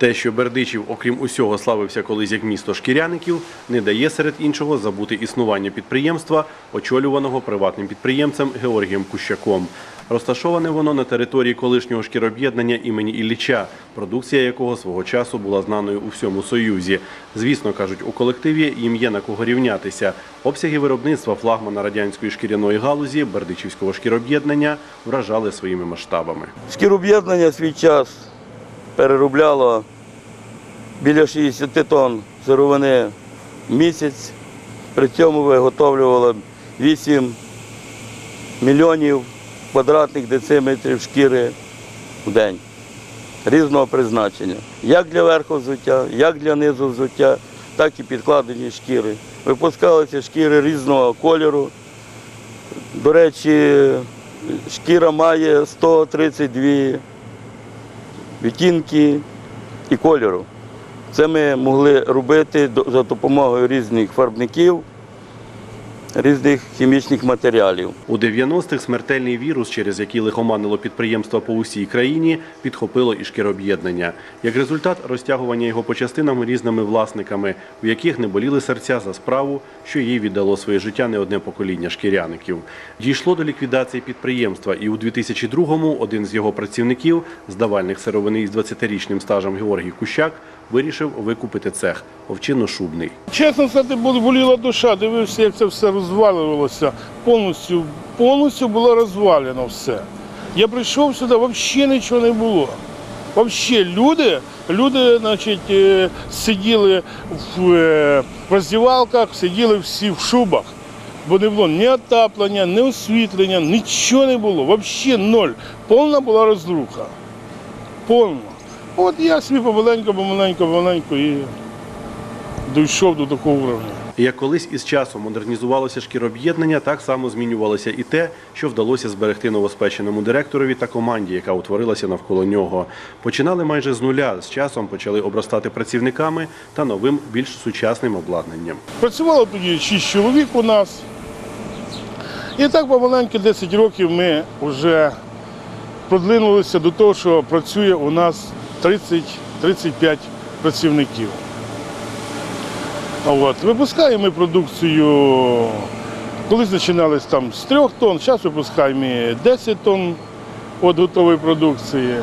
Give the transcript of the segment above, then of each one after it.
Те, що Бердичів, окрім усього, славився колись як місто шкіряників, не дає серед іншого забути існування підприємства, очолюваного приватним підприємцем Георгієм Кущаком. Розташоване воно на території колишнього шкіроб'єднання імені Ілліча, продукція якого свого часу була знаною у всьому Союзі. Звісно, кажуть, у колективі їм є на кого рівнятися. Обсяги виробництва флагмана радянської шкіряної галузі Бердичівського шкіроб'єднання вражали своїми масштабами. Шкіроб'єднання свій час переробляло біля 60 тонн сировини в місяць. При цьому виготовлювало 8 мільйонів квадратних дециметрів шкіри в день різного призначення. Як для верху взуття, як для низу взуття, так і підкладені шкіри. Випускалися шкіри різного кольору. До речі, шкіра має 132 відтінки і кольору. Це ми могли робити за допомогою різних фарбників, різних хімічних матеріалів. У 90-х смертельний вірус, через який лихоманило підприємства по усій країні, підхопило і шкіроб'єднання. Як результат розтягування його по частинам різними власниками, у яких не боліли серця за справу, що їй віддало своє життя не одне покоління шкіряників. Дійшло до ліквідації підприємства, і у 2002-му один з його працівників, здавальних сировини із 20-річним стажем Георгій Кущак, вирішив викупити цех овчинно-шубний. Чесно сказати, боліла душа, дивився, як це все розвалювалося. Повністю, повністю було розвалено все. Я прийшов сюди, взагалі нічого не було. Взагалі люди, люди значить, е, сиділи в е, роздівалках, сиділи всі в шубах. Бо не було ні отаплення, ні освітлення, нічого не було. Взагалі ноль. Повна була розруха. Повна. От я собі помаленьку, помаленьку, помаленьку і дійшов до такого уровня. Як колись із часом модернізувалося шкіроб'єднання, так само змінювалося і те, що вдалося зберегти новоспеченому директорові та команді, яка утворилася навколо нього. Починали майже з нуля. З часом почали обростати працівниками та новим, більш сучасним обладнанням. Працювало тоді 6 чоловік у нас. І так помаленьку 10 років ми вже продвинулися до того, що працює у нас 30-35 працівників. От. Випускаємо ми продукцію, колись починали там з 3 тонн, зараз випускаємо 10 тонн от готової продукції.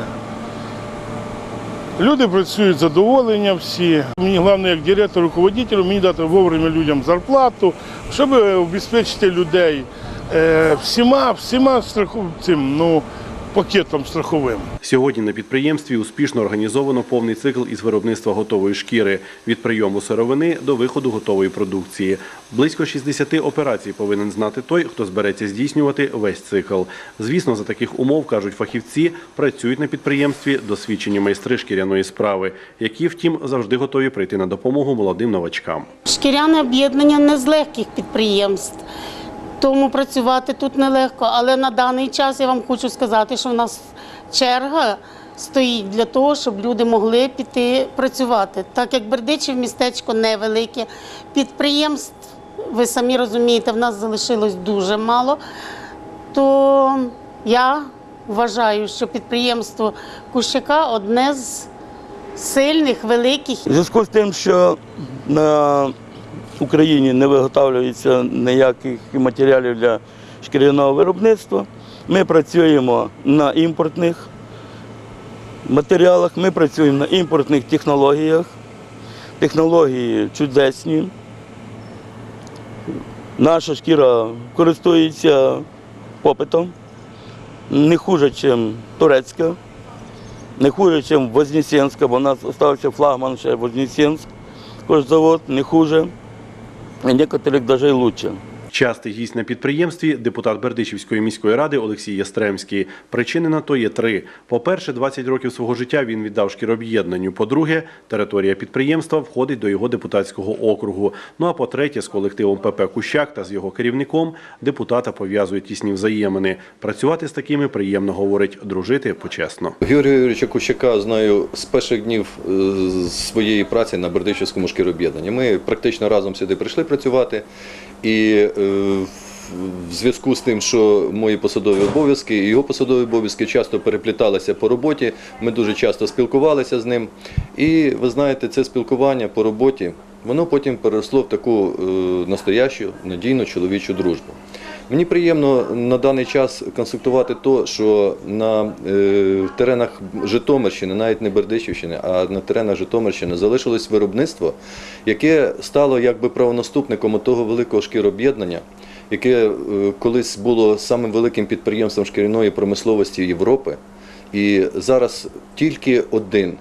Люди працюють задоволення всі. Мені головне, як директор, руководителю, мені дати вовремя людям зарплату, щоб обезпечити людей е, всіма, всіма страху, ну, пакетом страховим. Сьогодні на підприємстві успішно організовано повний цикл із виробництва готової шкіри від прийому сировини до виходу готової продукції. Близько 60 операцій повинен знати той, хто збереться здійснювати весь цикл. Звісно, за таких умов кажуть фахівці, працюють на підприємстві досвідчені майстри шкіряної справи, які, втім, завжди готові прийти на допомогу молодим новачкам. Шкіряне об'єднання не з легких підприємств, тому працювати тут нелегко. Але на даний час я вам хочу сказати, що в нас черга стоїть для того, щоб люди могли піти працювати. Так як Бердичів містечко невелике, підприємств, ви самі розумієте, в нас залишилось дуже мало, то я вважаю, що підприємство Кущака одне з сильних, великих У зв'язку з тим, що на Україні не виготовлюється ніяких матеріалів для шкіряного виробництва, ми працюємо на імпортних матеріалах, ми працюємо на імпортних технологіях. Технології чудесні. Наша шкіра користується попитом не хуже, ніж турецька, не хуже, ніж Вознесенська, бо у нас залишився флагман ще Вознесенськ, кожзавод, не хуже, а некоторых даже и лучше. Частий гість на підприємстві депутат Бердичівської міської ради Олексій Ястремський. Причини на то є три: по-перше, 20 років свого життя він віддав шкіроб'єднанню. По-друге, територія підприємства входить до його депутатського округу. Ну а по-третє, з колективом ПП Кущак та з його керівником депутата пов'язують тісні взаємини. Працювати з такими приємно говорить, дружити почесно. Георгія Юрійовича Кущака знаю з перших днів е, своєї праці на Бердичівському шкіроб'єднанні. Ми практично разом сюди прийшли працювати. І е, в зв'язку з тим, що мої посадові обов'язки і його посадові обов'язки часто перепліталися по роботі, ми дуже часто спілкувалися з ним. І ви знаєте, це спілкування по роботі, воно потім переросло в таку е, настоящу, надійну чоловічу дружбу. Мені приємно на даний час констатувати то, що на е, теренах Житомирщини, навіть не Бердичівщини, а на теренах Житомирщини залишилось виробництво, яке стало якби правонаступником того великого шкіроб'єднання, яке е, колись було самим великим підприємством шкіряної промисловості Європи. І зараз тільки один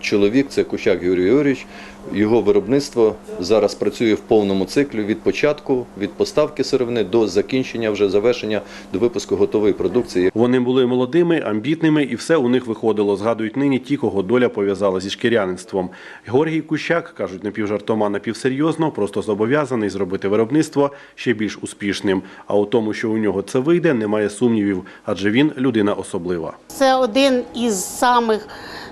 чоловік, це Кущак Юрій Юрійович, його виробництво зараз працює в повному циклі від початку, від поставки сировини до закінчення, вже завершення до випуску готової продукції. Вони були молодими, амбітними, і все у них виходило. Згадують нині ті, кого доля пов'язала зі шкіряництвом. Георгій Кущак кажуть напівжартома, напівсерйозно, просто зобов'язаний зробити виробництво ще більш успішним. А у тому, що у нього це вийде, немає сумнівів, адже він людина особлива. Це один із самих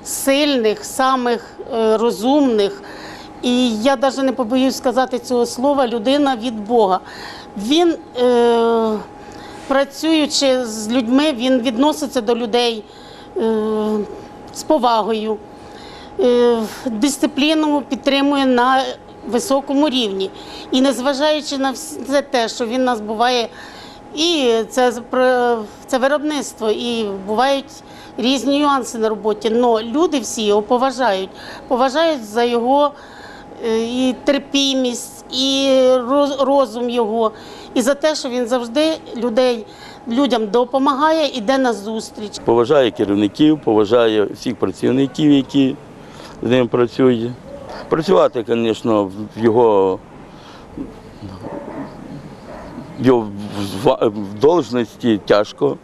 сильних, самих е, розумних. І я навіть не побоюсь сказати цього слова людина від Бога. Він, е, працюючи з людьми, він відноситься до людей е, з повагою, дисципліну підтримує на високому рівні. І незважаючи на все те, що він нас буває, і це, це виробництво, і бувають різні нюанси на роботі. але люди всі його поважають, поважають за його е, і терпімість, і розум його, і за те, що він завжди людей, людям допомагає, іде на зустріч. Поважає керівників, поважає всіх працівників, які з ним працюють. Працювати, звісно, в його, в його в должності тяжко.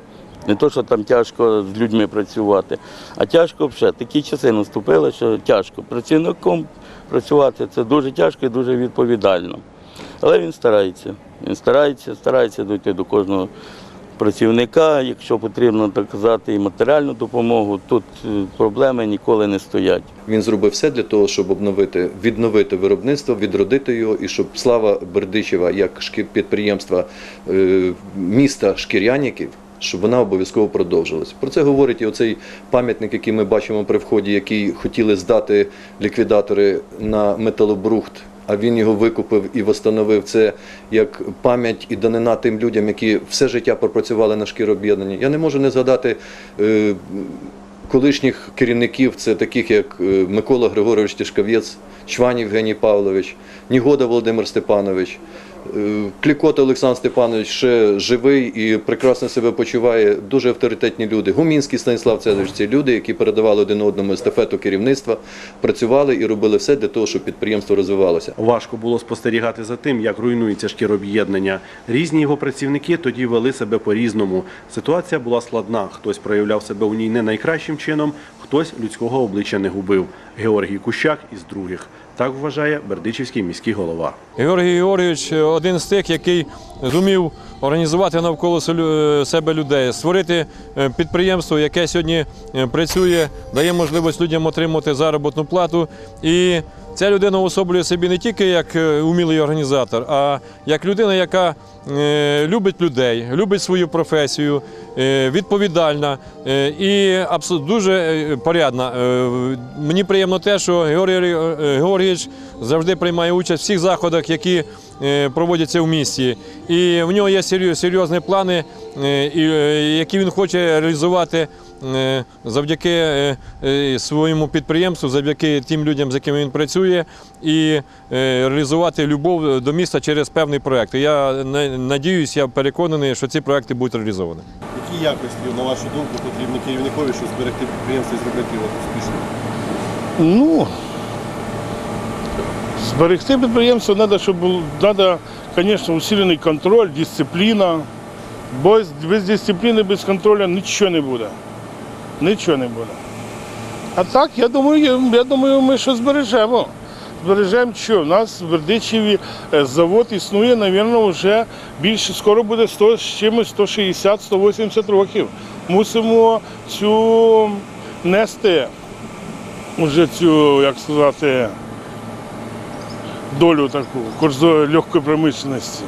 Не то, що там тяжко з людьми працювати, а тяжко вже. Такі часи наступили, що тяжко. Працівником працювати це дуже тяжко і дуже відповідально. Але він старається. Він старається, старається дойти до кожного працівника. Якщо потрібно так казати, і матеріальну допомогу, тут е, проблеми ніколи не стоять. Він зробив все для того, щоб обновити, відновити виробництво, відродити його, і щоб слава Бердичева як підприємства е, міста шкіряників. Щоб вона обов'язково продовжилась. Про це говорить і оцей пам'ятник, який ми бачимо при вході, який хотіли здати ліквідатори на металобрухт, а він його викупив і встановив це як пам'ять і данина тим людям, які все життя пропрацювали на шкіроб'єднанні. Я не можу не згадати. е, колишніх керівників, це таких як е, Микола Григорович Тишковець, Чван Євгеній Павлович, Нігода Володимир Степанович, е, Клікота Олександр Степанович ще живий і прекрасно себе почуває. Дуже авторитетні люди. Гумінський Станіслав Цезаревич – це люди, які передавали один одному естафету керівництва, працювали і робили все для того, щоб підприємство розвивалося. Важко було спостерігати за тим, як руйнується шкіроб'єднання. Різні його працівники тоді вели себе по-різному. Ситуація була складна. Хтось проявляв себе у ній не найкращим чином, хтось людського обличчя не губив. Георгій Кущак із других. Так вважає Бердичівський міський голова. Георгій Георгійович один з тих, який зумів організувати навколо себе людей, створити е, підприємство, яке сьогодні е, працює, дає можливість людям отримати заробітну плату. І ця людина особлює собі не тільки як е, умілий організатор, а як людина, яка е, любить людей, любить свою професію, е, відповідальна і дуже порядна. Мені приємно те, що Георгій Георгійович завжди приймає участь в всіх заходах, які проводяться в місті. І в нього є серйозні плани, які він хоче реалізувати завдяки е, е, своєму підприємству, завдяки тим людям, з якими він працює, і е, реалізувати любов до міста через певний проект. Я на- надіюсь, я переконаний, що ці проекти будуть реалізовані. Які якості, на вашу думку, потрібні керівникові, щоб зберегти підприємство і зробити його успішним? Ну, зберегти підприємство треба, щоб був, треба, звісно, усилений контроль, дисципліна. Бо без дисципліни, без контролю нічого не буде. Нічого не буде. А так, я думаю, я думаю, ми що збережемо. Збережемо що? У нас в Бердичеві е, завод існує, мабуть, вже більше, скоро буде 100, з чимось 160-180 років. Мусимо цю нести уже цю, як сказати, долю таку легкої промишленості.